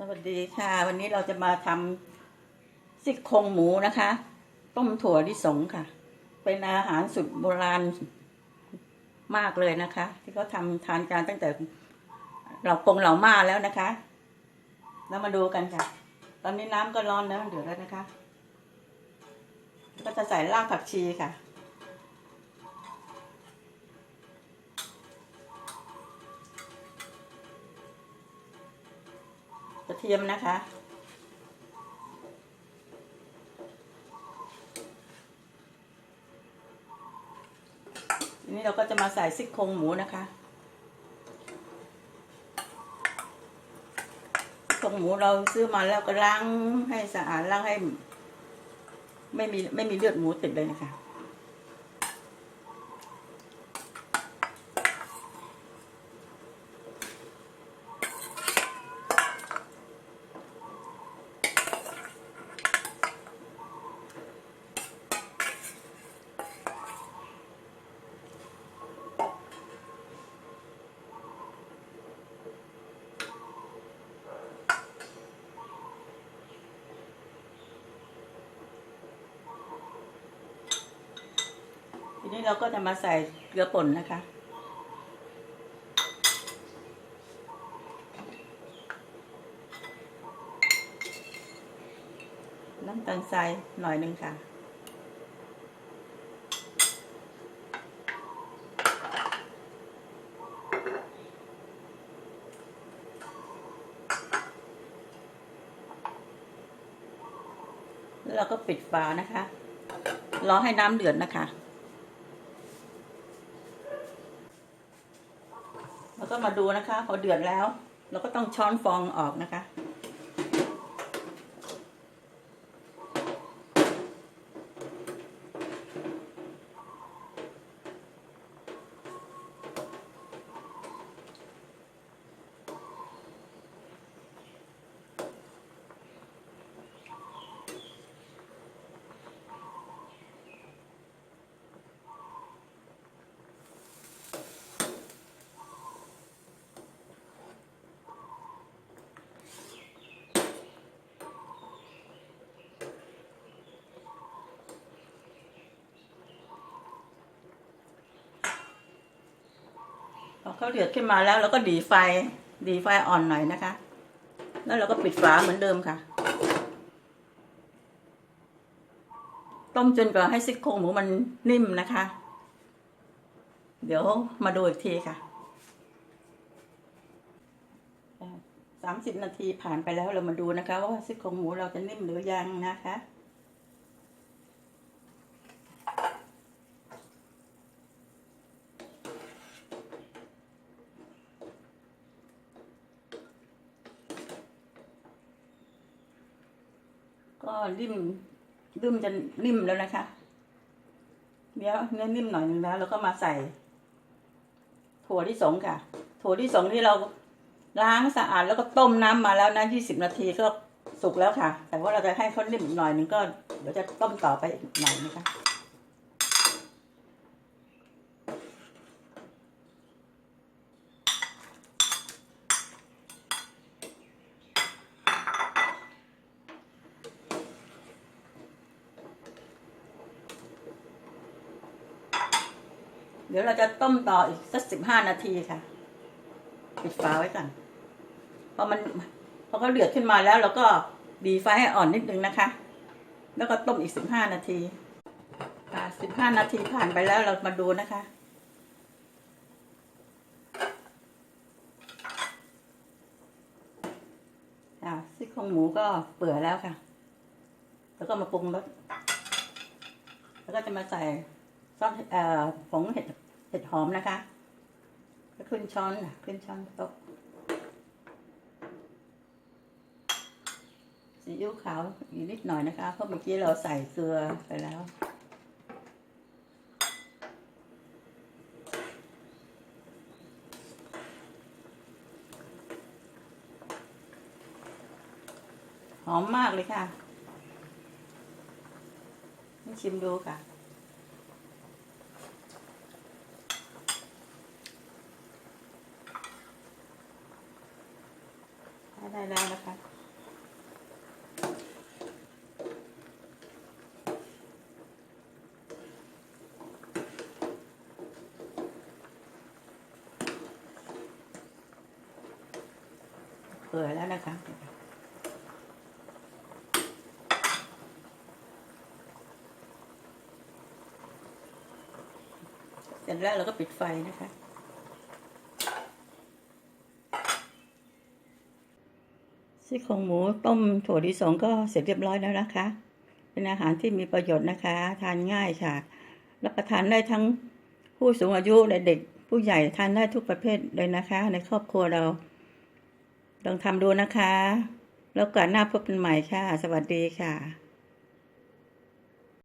สวัสดีค่ะ วันนี้เราจะมาทำซี่โครงหมูนะคะ ต้มถั่วลิสงค่ะ เป็นอาหารสุดโบราณมากเลยนะคะ ที่เขาทำทานกันตั้งแต่เรากงเหล่ามาแล้วนะคะเรามาดูกันค่ะ ตอนนี้น้ำก็ร้อนแล้วเดือดแล้วนะคะ ก็จะใส่รากผักชีค่ะ ทียมนะคะ ทีนี้เราก็จะมาใส่ซี่โครงหมูนะคะซี่โครงหมูเราซื้อมาแล้วก็ล้างให้สะอาดล้างให้ ไม่มีไม่มีเลือดหมูติดเลยนะคะ ทีนี้เราก็จะมาใส่เกลือป่นนะคะ น้ำตาลทรายหน่อยหนึ่งค่ะ แล้วเราก็ปิดฝานะคะ รอให้น้ำเดือดนะคะ แล้ว ก็มาดูนะคะ พอเดือดแล้ว เราก็ต้องช้อนฟองออกนะคะ เขาเดือดขึ้นมาแล้วเราก็ดีไฟ ดีไฟอ่อนหน่อยนะคะ แล้วเราก็ปิดฝาเหมือนเดิมค่ะ ต้มจนกว่าให้ซี่โครงหมูมันนิ่มนะคะ เดี๋ยวมาดูอีกทีค่ะสามสิบนาทีผ่านไปแล้วเรามาดูนะคะ ว่าซี่โครงหมูเราจะนิ่มหรือยังนะคะ ก็ริ่มริ่มจะนิ่มแล้วนะคะเดี๋ยวเนื้อนิ่มหน่อยหนึงแล้วเราก็มาใส่ ถั่วที่สงค่ะ ถั่วที่สงที่เราล้างสะอาดแล้วก็ต้มน้ำมาแล้วนะยี่สิบนาทีก็สุกแล้วค่ะ แต่ว่าเราจะให้เขานิ่มอีกหน่อยหนึงก็เดี๋ยวจะต้มต่อไปอีกหน่อยนะคะ เดี๋ยวเราจะต้มต่ออีกสักสิบห้านาทีค่ะ ปิดฝาไว้ก่อนพอมันพอเขาเดือดขึ้นมาแล้วเราก็ดีไฟให้อ่อนนิดนึงนะคะ แล้วก็ต้มอีกสิบห้านาทีค่ะสิบห้านาทีผ่านไปแล้วเรามาดูนะคะ อ่าซี่โครงหมูก็เปื่อยแล้วค่ะ แล้วก็มาปรุงรส แล้วก็จะมาใส่ ซอสเอ่อผงเห็ดเห็ดหอมนะคะก็ขึ้นช้อนขึ้นช้อนโต๊ะซีอิ๊วขาวอีกนิดหน่อยนะคะเพราะเมื่อกี้เราใส่เกลือไปแล้วหอมมากเลยค่ะ ชิมดูค่ะ ได้แล้วนะคะเปื่อยแล้วนะคะเสร็จแล้วเราก็ปิดไฟนะคะ ซี่โครงหมูต้มถั่วลิสงก็เสร็จเรียบร้อยแล้วนะคะ เป็นอาหารที่มีประโยชน์นะคะ ทานง่ายค่ะ รับประทานได้ทั้งผู้สูงอายุและเด็กผู้ใหญ่ทานได้ทุกประเภทเลยนะคะ ในครอบครัวเรา ลองทำดูนะคะ แล้วก่อนหน้าพบกันใหม่ค่ะ สวัสดีค่ะ